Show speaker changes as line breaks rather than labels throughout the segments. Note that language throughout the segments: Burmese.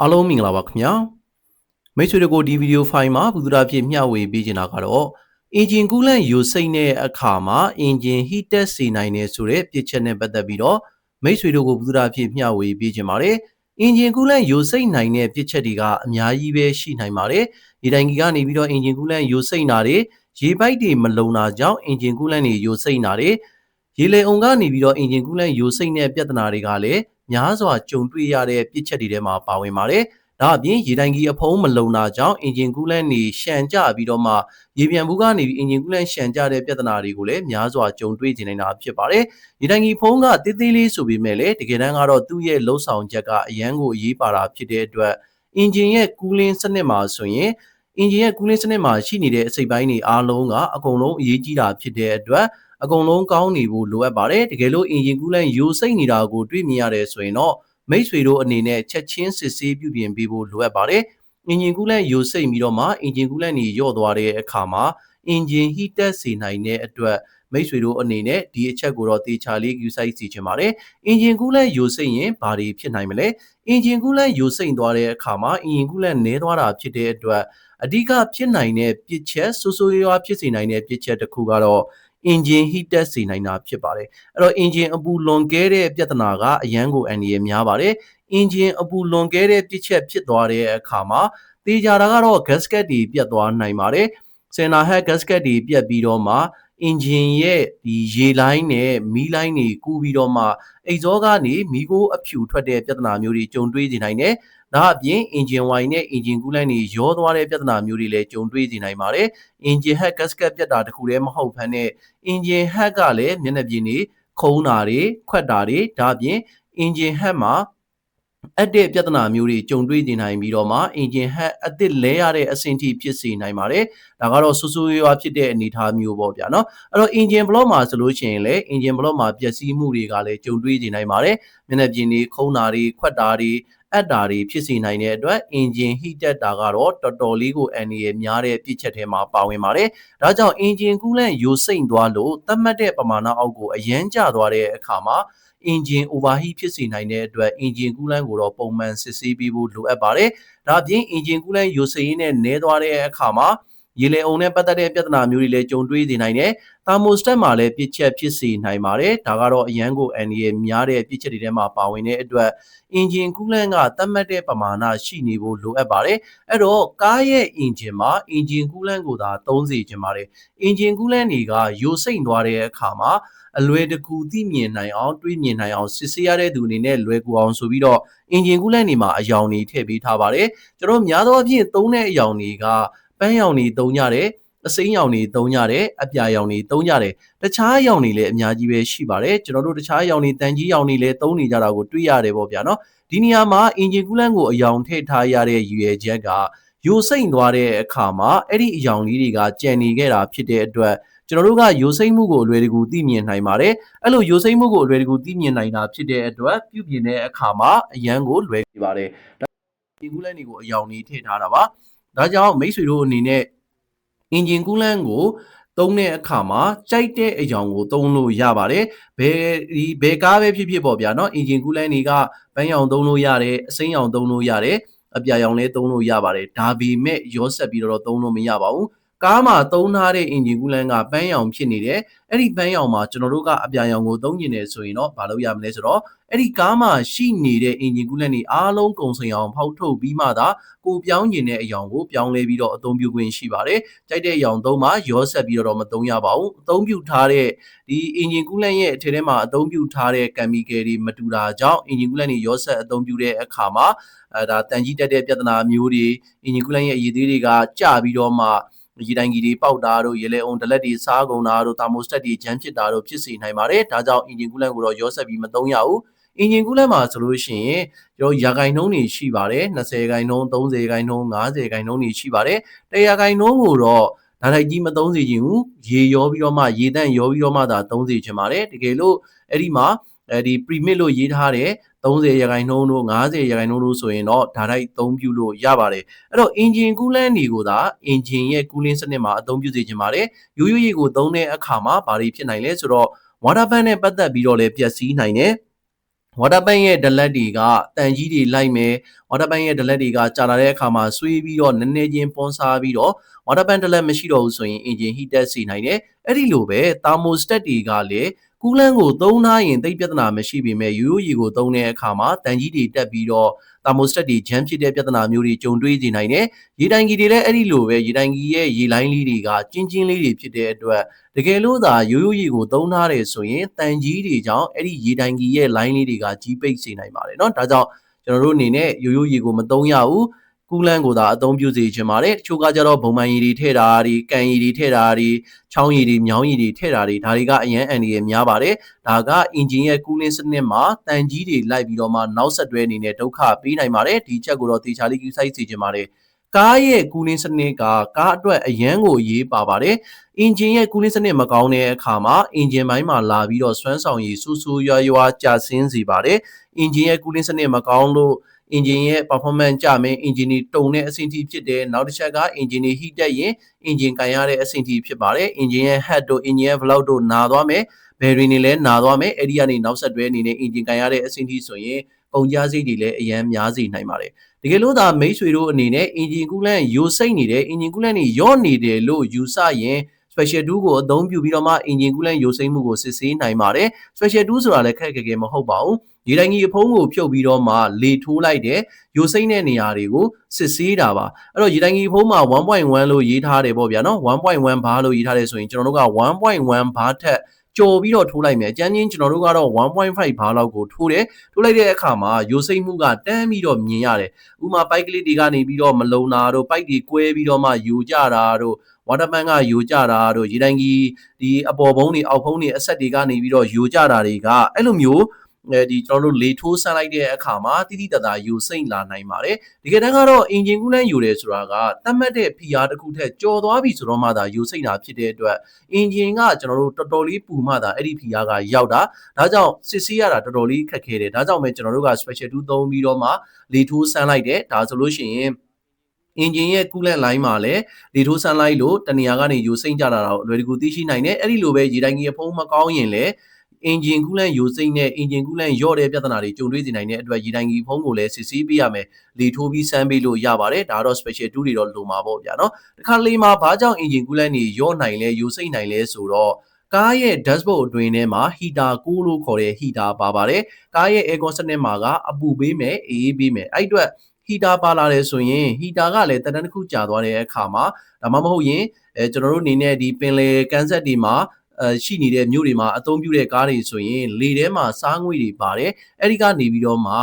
အားလုံးမင်္ဂလာပါခင်ဗျာမိတ်ဆွေတို့ကိုဒီဗီဒီယိုဖိုင်မှာဘုဒ္ဓဖြစ်မျှဝေပေးချင်တာကတော့အင်ဂျင်ကူးလန့်ယိုစိတ်တဲ့အခါမှာအင်ဂျင်ဟီတက်စေနိုင်တယ်ဆိုတဲ့ပြစ်ချက်နဲ့ပတ်သက်ပြီးတော့မိတ်ဆွေတို့ကိုဘုဒ္ဓဖြစ်မျှဝေပေးချင်ပါတယ်အင်ဂျင်ကူးလန့်ယိုစိတ်နိုင်တဲ့ပြစ်ချက်တွေကအများကြီးပဲရှိနိုင်ပါတယ်ဒီတိုင်းကြီးကနေပြီးတော့အင်ဂျင်ကူးလန့်ယိုစိတ်နာတွေရေပိုက်တွေမလုံတာကြောင့်အင်ဂျင်ကူးလန့်တွေယိုစိတ်နာတွေရေလေအုံကနေပြီးတော့အင်ဂျင်ကူးလန့်ယိုစိတ်တဲ့ပြဿနာတွေကလည်း များစွာကြုံတွေ့ရတဲ့ပြစ်ချက်တွေထဲမှာပါဝင်ပါတယ်။ဒါအပြင်ရေတိုင်ကြီးအဖုံးမလုံတာကြောင့်အင်ဂျင်ကူးလန့်နေရှန်ကြပြီးတော့မှရေပြန်ဘူးကနေပြီးအင်ဂျင်ကူးလန့်ရှန်ကြတဲ့ပြဿနာတွေကိုလည်းများစွာကြုံတွေ့နေနေတာဖြစ်ပါတယ်။ရေတိုင်ကြီးဖုံးကတေးသေးလေးဆိုပေမဲ့လည်းတကယ်တမ်းကတော့သူ့ရဲ့လှုပ်ဆောင်ချက်ကအရန်ကိုအရေးပါတာဖြစ်တဲ့အတွက်အင်ဂျင်ရဲ့ကူးလင်းစနစ်မှာဆိုရင်အင်ဂျင်ရဲ့ကူးလင်းစနစ်မှာရှိနေတဲ့အစိပ်ပိုင်းတွေအားလုံးကအကုန်လုံးအရေးကြီးတာဖြစ်တဲ့အတွက် အကုန်လုံးကောင်းနေဖို့လိုအပ်ပါတယ်တကယ်လို့အင်ဂျင်ကူးလန့်ယိုစိတ်နေတာကိုတွေ့မြင်ရတယ်ဆိုရင်တော့မိတ်ဆွေတို့အနေနဲ့ချက်ချင်းစစ်ဆေးပြုပြင်ပေးဖို့လိုအပ်ပါတယ်။အင်ဂျင်ကူးလန့်ယိုစိတ်ပြီးတော့မှအင်ဂျင်ကူးလန့်နေရော့သွားတဲ့အခါမှာအင်ဂျင်ဟီတက်စေနိုင်တဲ့အတွက်မိတ်ဆွေတို့အနေနဲ့ဒီအချက်ကိုတော့တေချာလေးယူဆိုင်စီချင်ပါတယ်။အင်ဂျင်ကူးလန့်ယိုစိတ်ရင်ဘာတွေဖြစ်နိုင်မလဲ။အင်ဂျင်ကူးလန့်ယိုစိတ်သွားတဲ့အခါမှာအင်ဂျင်ကူးလန့်နည်းသွားတာဖြစ်တဲ့အတွက်အဓိကဖြစ်နိုင်တဲ့ပြစ်ချက်ဆိုးဆိုးရွားဖြစ်စေနိုင်တဲ့ပြစ်ချက်တစ်ခုကတော့ engine heat တက်စေနိုင်တာဖြစ်ပါတယ်အဲ့တော့ engine အပူလွန်ကဲတဲ့ပြဿနာကအရန်ကိုအန်ဒီရများပါတယ် engine အပူလွန်ကဲတဲ့ပြစ်ချက်ဖြစ်သွားတဲ့အခါမှာတေးကြတာကတော့ gasket တွေပြတ်သွားနိုင်ပါတယ် center head gasket တွေပြတ်ပြီးတော့မှ engine ရဲ့ဒီရေလိုင်းနဲ့မီးလိုင်းတွေကူးပြီးတော့မှအိတ်ဇောကနေမီးကိုအဖြူထွက်တဲ့ပြဿနာမျိုးတွေကြုံတွေ့နေနိုင်တယ်ဒါအပြင် engine wine နဲ့ engine coolant တွေရောသွားတဲ့ပြဿနာမျိုးတွေလည်းကြုံတွေ့နေနိုင်ပါတယ်။ engine head gasket ပြတ်တာတခုတည်းမဟုတ်ဘဲနဲ့ engine head ကလည်းမျက်နှာပြင်တွေခုံးတာတွေခွက်တာတွေဒါအပြင် engine head မှာ အက်တဲ့ပြဿနာမျိုးတွေကြုံတွေ့နေနိုင်ပြီးတော့မှ engine head အသစ်လဲရတဲ့အဆင့်ထိဖြစ်စေနိုင်ပါတယ်။ဒါကတော့ဆူဆူရွာဖြစ်တဲ့အနေအထားမျိုးပေါ့ဗျာနော်။အဲ့တော့ engine block မှာဆိုလို့ရှိရင်လည်း engine block မှာပျက်စီးမှုတွေကလည်းကြုံတွေ့နေနိုင်ပါတယ်။မျက်နှာပြင်တွေခုံးတာတွေခွက်တာတွေအပ်တာတွေဖြစ်စေနိုင်တဲ့အတွက် engine heat တက်တာကတော့တော်တော်လေးကိုအန်ဒီရများတဲ့ပြစ်ချက်ထဲမှာပါဝင်ပါတယ်။ဒါကြောင့် engine coolant ယိုစိမ့်သွားလို့သတ်မှတ်တဲ့ပမာဏအောက်ကိုအရန်ကျသွားတဲ့အခါမှာ engine overheat ဖြစ်စေနိုင်တဲ့အတွက် engine coolant ကိုတော့ပုံမှန်စစ်ဆေးပေးဖို့လိုအပ်ပါတယ်။ဒါအပြင် engine coolant ယိုစိမ့်ရင်းနဲ့နည်းသွားတဲ့အခါမှာ ရေလေအုံနဲ့ပတ်သက်တဲ့ပြဿနာမျိုးတွေလည်းကြုံတွေ့နေနိုင်တယ်။ thermostat မှာလည်းပြစ်ချက်ဖြစ်စေနိုင်ပါတယ်။ဒါကတော့အရန်ကိုအန်ဒီရဲ့များတဲ့ပြစ်ချက်တွေထဲမှာပါဝင်တဲ့အတွက် engine coolant ကသတ်မှတ်တဲ့ပမာဏရှိနေဖို့လိုအပ်ပါတယ်။အဲ့တော့ကားရဲ့ engine မှာ engine coolant ကိုသာသုံးစေချင်ပါတယ်။ engine coolant တွေကယိုစိမ့်သွားတဲ့အခါမှာအလွယ်တကူသိမြင်နိုင်အောင်တွေးမြင်နိုင်အောင်စစ်ဆေးရတဲ့သူအနေနဲ့လွယ်ကူအောင်ဆိုပြီးတော့ engine coolant တွေမှာအယောင်တွေထည့်ပေးထားပါတယ်ကျွန်တော်များသောအားဖြင့်သုံးတဲ့အယောင်တွေက ပန်းရောင်တွေသုံးကြတယ်အစိမ်းရောင်တွေသုံးကြတယ်အပြာရောင်တွေသုံးကြတယ်တခြားရောင်တွေလည်းအများကြီးပဲရှိပါတယ်ကျွန်တော်တို့တခြားရောင်တွေတန်ကြီးရောင်တွေလည်းသုံးနေကြတာကိုတွေ့ရတယ်ပေါ့ဗျာနော်ဒီနေရာမှာ engine coolant ကိုအယောင်ထည့်ထားရတဲ့ရည်ရွယ်ချက်ကယိုစိမ့်သွားတဲ့အခါမှာအဲ့ဒီအယောင်လေးတွေကကြံနေခဲ့တာဖြစ်တဲ့အတွက်ကျွန်တော်တို့ကယိုစိမ့်မှုကိုအလွယ်တကူသိမြင်နိုင်ပါတယ်အဲ့လိုယိုစိမ့်မှုကိုအလွယ်တကူသိမြင်နိုင်တာဖြစ်တဲ့အတွက်ပြုပြင်တဲ့အခါမှာအရန်ကိုလွယ်နေပါတယ်ဒါဒီကူးလန့်တွေကိုအယောင်လေးထည့်ထားတာပါ ဒါကြောင့်မိတ်ဆွေတို့အနေနဲ့အင်ဂျင်ကူးလန်းကိုသုံးတဲ့အခါမှာကြိုက်တဲ့အကြောင်းကိုသုံးလို့ရပါတယ်။ဘယ်ဒီဘယ်ကားပဲဖြစ်ဖြစ်ပေါ့ဗျာနော်။အင်ဂျင်ကူးလိုင်းတွေကပန်းရောင်သုံးလို့ရတယ်၊အစိမ်းရောင်သုံးလို့ရတယ်၊အပြာရောင်လည်းသုံးလို့ရပါတယ်။ဒါပေမဲ့ရောဆက်ပြီးတော့သုံးလို့မရပါဘူး ကားမှာသုံးထားတဲ့ engine coolant ကပန်းရောင်ဖြစ်နေတယ်အဲ့ဒီပန်းရောင်မှာကျွန်တော်တို့ကအပြာရောင်ကိုသုံးကျင်တယ်ဆိုရင်တော့မလုပ်ရမလဲဆိုတော့အဲ့ဒီကားမှာရှိနေတဲ့ engine coolant တွေအားလုံးကုန်စင်အောင်ဖောက်ထုတ်ပြီးမှသာကိုပြောင်းကျင်တဲ့အယောင်ကိုပြောင်းလဲပြီးတော့အသုံးပြုခွင့်ရှိပါတယ်ကြိုက်တဲ့အယောင်သုံးမှရောဆက်ပြီးတော့မသုံးရပါဘူးအသုံးပြုထားတဲ့ဒီ engine coolant ရဲ့အထက်ထဲမှာအသုံးပြုထားတဲ့ chemical တွေမတူတာကြောင့် engine coolant တွေရောဆက်အသုံးပြုတဲ့အခါမှာအဲဒါတန်ကြီးတက်တဲ့ပြဿနာမျိုးတွေ engine coolant ရဲ့အရည်သေးတွေကကျပြီးတော့မှ ရေတိုင်ကြီးတွေပေါက်တာတို့ရေလဲအောင်ဒလက်တွေစားကုန်တာတို့တာမိုစတက်တွေဂျမ်းဖြစ်တာတို့ဖြစ်စေနိုင်ပါတယ်ဒါကြောင့် engine coolant ကိုတော့ရောဆက်ပြီးမသုံးရဘူးအင်ဂျင်ကူးလန့်မှာဆိုလို့ရှိရင်ကျွန်တော်ရာဂိုင်နှုန်းတွေရှိပါတယ်20ဂိုင်နှုန်း30ဂိုင်နှုန်း50ဂိုင်နှုန်းတွေရှိပါတယ်100ဂိုင်နှုန်းကိုတော့ဓာတ်လိုက်ကြီးမသုံးစေချင်ဘူးရေရောပြီးတော့မှရေတန့်ရောပြီးတော့မှသာသုံးစေချင်ပါတယ်တကယ်လို့အဲ့ဒီမှာအဲဒီ premix လို့ရေးထားတဲ့ 30ရာခိုင်နှုန်းတို့50ရာခိုင်နှုန်းတို့ဆိုရင်တော့ဓာတ်တိုက်အသုံးပြုလို့ရပါတယ်အဲ့တော့ engine coolant တွေကိုသာ engine ရဲ့ cooling စနစ်မှာအသုံးပြုစေချင်ပါတယ်ရိုးရိုးရေကိုသုံးတဲ့အခါမှာဘာတွေဖြစ်နိုင်လဲဆိုတော့ water pump နဲ့ပတ်သက်ပြီးတော့လည်းပျက်စီးနိုင်တယ် water bank ရဲ့ဒလက်တွေကတန်ကြီးတွေလိုက်မယ် water bank ရဲ့ဒလက်တွေကကြာလာတဲ့အခါမှာဆွေးပြီးတော့နည်းနည်းချင်းပွန်စားပြီးတော့ water bank ဒလက်မရှိတော့ဘူးဆိုရင် engine heater စီနိုင်တယ်အဲ့ဒီလိုပဲ thermostat တွေကလည်း ကူလန်းကိုသုံးထားရင်သိပြဿနာမရှိပေမဲ့ရိုးရိုးရေကိုသုံးတဲ့အခါမှာတန်ကြီးတွေတက်ပြီးတော့ thermostat တွေ jam ဖြစ်တဲ့ပြဿနာမျိုးတွေကြုံတွေ့နေနိုင်တယ်။ရေတိုင်ကြီးတွေလည်းအဲ့ဒီလိုပဲရေတိုင်ကြီးရဲ့ရေလိုင်းလေးတွေကကျင်းချင်းလေးတွေဖြစ်တဲ့အတွက်တကယ်လို့သာရိုးရိုးရေကိုသုံးထားတယ်ဆိုရင်တန်ကြီးတွေကြောင့်အဲ့ဒီရေတိုင်ကြီးရဲ့လိုင်းလေးတွေကကြီးပိတ်စေနိုင်ပါတယ်เนาะဒါကြောင့်ကျွန်တော်တို့အနေနဲ့ရိုးရိုးရေကိုမသုံးရဘူး ကူလန့်ကိုသာအသုံးပြုစေချင်ပါတယ်တချို့ကကြတော့ဘုံမှန်ရည်တွေထည့်တာတွေကန်ရည်တွေထည့်တာတွေချောင်းရည်တွေမြောင်းရည်တွေထည့်တာတွေဒါတွေကအရန်အန်ဒီရဲ့များပါတယ်ဒါကအင်ဂျင်ရဲ့ကူလင်းစနစ်မှာတန်ကြီးတွေလိုက်ပြီးတော့မှနောက်ဆက်တွဲအနေနဲ့ဒုက္ခပေးနိုင်ပါတယ်ဒီချက်ကိုတော့တေချာလေးယူဆိုင်စေချင်ပါတယ်ကားရဲ့ကူလင်းစနစ်ကကားအတွက်အရန်ကိုရေးပါပါတယ်အင်ဂျင်ရဲ့ကူလင်းစနစ်မကောင်းတဲ့အခါမှာအင်ဂျင်ပိုင်းမှာလာပြီးတော့စွမ်းဆောင်ရည်ဆူဆူရွာရွာကျဆင်းစေပါတယ်အင်ဂျင်ရဲ့ကူလင်းစနစ်မကောင်းလို့ engine ရဲ့ performance ကြမယ် engine တွေတုံတဲ့အဆင့်ထိဖြစ်တယ်နောက်တစ်ချက်က engine တွေ heat တက်ရင် engine ကန်ရတဲ့အဆင့်ထိဖြစ်ပါတယ် engine ရဲ့ head တို့ engine ရဲ့ valve တို့နာသွားမယ် battery တွေလည်းနာသွားမယ်အဲ့ဒီကနေနောက်ဆက်တွဲအနေနဲ့ engine ကန်ရတဲ့အဆင့်ထိဆိုရင်ကုန်ကြစိတ်တွေလည်းအရန်များစေနိုင်ပါတယ်တကယ်လို့သာမိတ်ဆွေတို့အနေနဲ့ engine coolant ယိုစိတ်နေတယ် engine coolant တွေရော့နေတယ်လို့ယူဆရင် special 2ကိုအသုံးပြုပြီးတော့မှ engine coolant ယိုစိမ့်မှုကိုစစ်ဆေးနိုင်ပါတယ် special 2ဆိုတာလည်းခက်ခဲခဲမဟုတ်ပါဘူး ရေတိုင်ကြီးအဖုံးကိုဖြုတ်ပြီးတော့မှလေထိုးလိုက်တယ်ယိုစိမ့်တဲ့နေရာတွေကိုစစ်ဆေးတာပါအဲ့တော့ရေတိုင်ကြီးအဖုံးမှာ1.1လို့ရေးထားတယ်ပေါ့ဗျာနော်1.1ဘာလို့ရေးထားတယ်ဆိုရင်ကျွန်တော်တို့က1.1ဘာထက်ကြော်ပြီးတော့ထိုးလိုက်မယ်အကျန်းချင်းကျွန်တော်တို့ကတော့1.5ဘာလောက်ကိုထိုးတယ်ထိုးလိုက်တဲ့အခါမှာယိုစိမ့်မှုကတန်းပြီးတော့မြင်ရတယ်ဥမာပိုက်ကလေးတွေကနေပြီးတော့မလုံတာတို့ပိုက်တွေကွဲပြီးတော့မှယူကြတာတို့ဝါတာပန်ကယိုကြတာတို့ရေတိုင်ကြီးဒီအပေါ်ဘုံတွေအောက်ဘုံတွေအဆက်တွေကနေပြီးတော့ယိုကြတာတွေကအဲ့လိုမျိုးအဲ ဒီကျွန်တော်တို့လေထိုးဆန်းလိုက်တဲ့အခါမှာတိတိတသာယူစိမ့်လာနိုင်ပါတယ်ဒီကတန်းကတော့အင်ဂျင်ကူးလန်းယူတယ်ဆိုတာကတတ်မှတ်တဲ့ဖိအားတစ်ခုထက်ကျော်သွားပြီဆိုတော့မှသာယူစိမ့်တာဖြစ်တဲ့အတွက်အင်ဂျင်ကကျွန်တော်တို့တော်တော်လေးပူမှသာအဲ့ဒီဖိအားကရောက်တာဒါကြောင့်စစ်ဆေးရတာတော်တော်လေးခက်ခဲတယ်ဒါကြောင့်ပဲကျွန်တော်တို့က special 2သုံးပြီးတော့မှလေထိုးဆန်းလိုက်တယ်ဒါဆိုလို့ရှိရင်အင်ဂျင်ရဲ့ကူးလန့်လိုင်းမှာလည်းလေထိုးဆန်းလိုက်လို့တနေရာကနေယူစိမ့်ကြတာတော့အလွယ်တကူသိရှိနိုင်တယ်အဲ့ဒီလိုပဲရေတိုင်ကြီးအဖုံးမကောင်းရင်လည်း အင်ဂျင်ကူးလန့်ယိုစိမ့်နဲ့အင်ဂျင်ကူးလန့်ရော့တဲ့ပြဿနာတွေကြုံတွေ့နေနိုင်တဲ့အတွက်ရေတိုင်ကြီးဖုံးကိုလည်းစစ်ဆေးပေးရမယ်လေထိုးပြီးစမ်းပေးလို့ရပါတယ်ဒါတော့ special 2တွေတော့လိုမှာပေါ့ဗျာနော်တခါလေးမှာဘာကြောင့်အင်ဂျင်ကူးလန့်တွေရော့နိုင်လဲယိုစိမ့်နိုင်လဲဆိုတော့ကားရဲ့ dashboard အတွင်းထဲမှာ heater ကိုလို့ခေါ်တဲ့ heater ပါပါတယ်။ကားရဲ့ air conditioner စနစ်မှာကအပူပေးမယ်အေးပေးမယ်။အဲ့အတွက် heater ပါလာတယ်ဆိုရင် heater ကလည်းတန်တန်းတစ်ခုကြာသွားတဲ့အခါမှာဒါမှမဟုတ်ရင်အဲကျွန်တော်တို့အနေနဲ့ဒီပင်လယ်ကန်ဆက်တွေမှာ အဲရှိနေတဲ့မြို့တွေမှာအသုံးပြုတဲ့ကားတွေဆိုရင်လေထဲမှာစားငွေတွေပါတယ်အဲ့ဒီကနေပြီးတော့မှ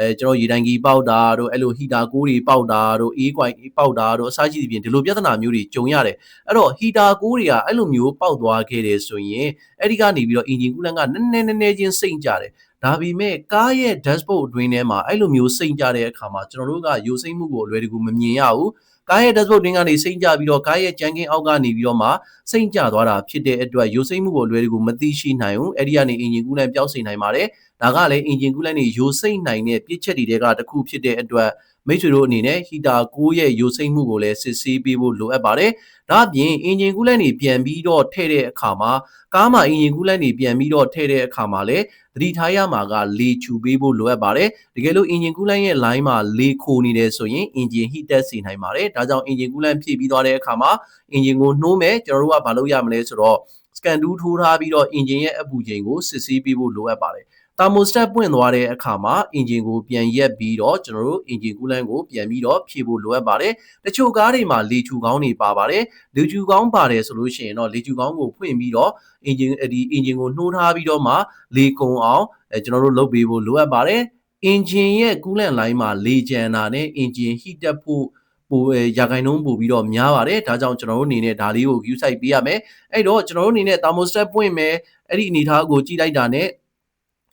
အဲကျွန်တော်ရေတိုင်ကြီးပေါက်တာတို့အဲ့လိုဟီတာကိုးတွေပေါက်တာတို့အေးကွိုင်ပေါက်တာတို့အစားရှိသဖြင့်ဒီလိုပြဿနာမျိုးတွေကြုံရတယ်အဲ့တော့ဟီတာကိုးတွေကအဲ့လိုမျိုးပေါက်သွားခဲ့တယ်ဆိုရင်အဲ့ဒီကနေပြီးတော့အင်ဂျင်ကူလန်ကနည်းနည်းနည်းနည်းချင်းစိတ်ကြတယ်ဒါပေမဲ့ကားရဲ့ dashboard အတွင်းထဲမှာအဲ့လိုမျိုးစိတ်ကြတဲ့အခါမှာကျွန်တော်တို့ကယိုစိမ့်မှုကိုအလွယ်တကူမမြင်ရဘူး ကားရဲ့ dashboard တွင်းကနေစိမ့်ကြပြီးတော့ကားရဲ့ကြမ်းကင်းအောက်ကနေပြီးတော့မှစိမ့်ကြသွားတာဖြစ်တဲ့အတွက်ယိုစိမ့်မှုကိုအလွယ်တကူမသိရှိနိုင်ဘူးအဲ့ဒီကနေအင်ဂျင်ကူးလန့်ပြောင်းစေနိုင်ပါတယ်ဒါကလည်းအင်ဂျင်ကူးလန့်နေယိုစိမ့်နိုင်တဲ့ပြစ်ချက်တွေကတစ်ခုဖြစ်တဲ့အတွက် မိတ်ဆွေတို့အနေနဲ့ဟီတာ6ရဲ့ယိုစိမ့်မှုကိုလည်းစစ်ဆေးပေးဖို့လိုအပ်ပါတယ်။ဒါ့အပြင်အင်ဂျင်ကူးလန့်နေပြန်ပြီးတော့ထည့်တဲ့အခါမှာကားမှာအင်ဂျင်ကူးလန့်နေပြန်ပြီးတော့ထည့်တဲ့အခါမှာလည်းသတိထားရမှာကလေချူပေးဖို့လိုအပ်ပါတယ်။တကယ်လို့အင်ဂျင်ကူးလန့်ရဲ့ line မှာလေခိုနေတယ်ဆိုရင်အင်ဂျင် heat တက်စေနိုင်ပါတယ်။ဒါကြောင့်အင်ဂျင်ကူးလန့်ဖြည့်ပြီးသွားတဲ့အခါမှာအင်ဂျင်ကိုနှိုးမယ်ကျွန်တော်တို့ကမလုပ်ရမလဲဆိုတော့ scan 2ထိုးထားပြီးတော့အင်ဂျင်ရဲ့အပူချိန်ကိုစစ်ဆေးပေးဖို့လိုအပ်ပါတယ်။ တာမိုစတက်ပွင့်သွားတဲ့အခါမှာအင်ဂျင်ကိုပြန်ရက်ပြီးတော့ကျွန်တော်တို့အင်ဂျင်ကူးလန်းကိုပြန်ပြီးတော့ဖြည့်ဖို့လိုအပ်ပါတယ်တချို့ကားတွေမှာလေချူကောင်းတွေပါပါတယ်လေချူကောင်းပါတယ်ဆိုလို့ရှိရင်တော့လေချူကောင်းကိုဖွင့်ပြီးတော့အင်ဂျင်ဒီအင်ဂျင်ကိုနှိုးထားပြီးတော့မှလေကုံအောင်အဲကျွန်တော်တို့လုပ်ပေးဖို့လိုအပ်ပါတယ်အင်ဂျင်ရဲ့ကူးလန့်လိုင်းမှာလေကြံတာနဲ့အင်ဂျင်ဟီတက်ဖို့ပိုရာခိုင်နှုန်းပို့ပြီးတော့များပါတယ်ဒါကြောင့်ကျွန်တော်တို့အနေနဲ့ဒါလေးကို view site ပေးရမယ်အဲ့တော့ကျွန်တော်တို့အနေနဲ့ thermostat ပွင့်မယ်အဲ့ဒီအနေထားကိုကြည့်လိုက်တာနဲ့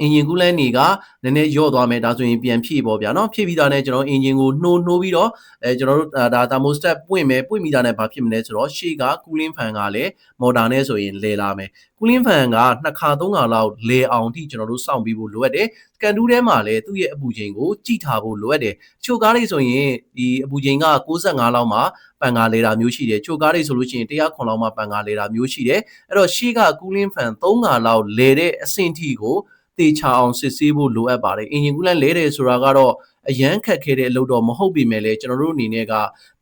အင်ဂျင်ကူးလန်းတွေကနည်းနည်းယော့သွားမယ်ဒါဆိုရင်ပြန်ဖြည့်ပေါ့ဗျာနော်ဖြည့်ပြီးသားနဲ့ကျွန်တော်အင်ဂျင်ကိုနှိုးနှိုးပြီးတော့အဲကျွန်တော်တို့ဒါသာမိုစတက်ပွင့်မယ်ပွင့်ပြီးသားနဲ့ဘာဖြစ်မလဲဆိုတော့ရှေ့ကကူလင်းဖန်ကလည်းမော်တာနဲ့ဆိုရင်လဲလာမယ်ကူလင်းဖန်ကနှစ်ခါသုံးခါလောက်လဲအောင်ထိကျွန်တော်တို့စောင့်ပြီးဖို့လိုအပ်တယ်ကန်တူးထဲမှာလည်းသူ့ရဲ့အပူချိန်ကိုကြည့်ထားဖို့လိုအပ်တယ်ချိုကားလေးဆိုရင်ဒီအပူချိန်က65လောက်မှာပန်ကာလေတာမျိုးရှိတယ်ချိုကားလေးဆိုလို့ရှိရင်100ခွန်လောက်မှာပန်ကာလေတာမျိုးရှိတယ်အဲ့တော့ရှေ့ကကူလင်းဖန်3ခါလောက်လဲတဲ့အဆင့်ထိကို တတေချာအောင်စစ်ဆေးဖို့လိုအပ်ပါတယ်အင်ဂျင်ကူလန့်လဲတယ်ဆိုတာကတော့အရန်ခက်ခဲတဲ့အလုပ်တော့မဟုတ်ပေမဲ့လည်းကျွန်တော်တို့အနေနဲ့က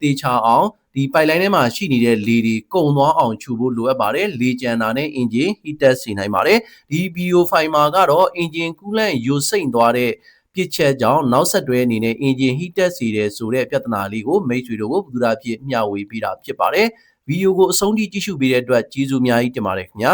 တေချာအောင်ဒီပိုက်လိုင်းထဲမှာရှိနေတဲ့လေတွေကုန်သွားအောင်ခြူဖို့လိုအပ်ပါတယ်လေကြံတာနဲ့အင်ဂျင်ဟီတက်စေနိုင်ပါတယ်ဒီဗီဒီယိုဖိုင်မှာကတော့အင်ဂျင်ကူလန့်ယိုစိမ့်သွားတဲ့ပြစ်ချက်ကြောင့်နောက်ဆက်တွဲအနေနဲ့အင်ဂျင်ဟီတက်စီတယ်ဆိုတဲ့ပြဿနာလေးကိုမိတ်ဆွေတို့ကိုဘုရားဖြစ်မျှဝေပေးတာဖြစ်ပါတယ်ဗီဒီယိုကိုအဆုံးထိကြည့်ရှုပေးတဲ့အတွက်ကျေးဇူးအများကြီးတင်ပါတယ်ခင်ဗျာ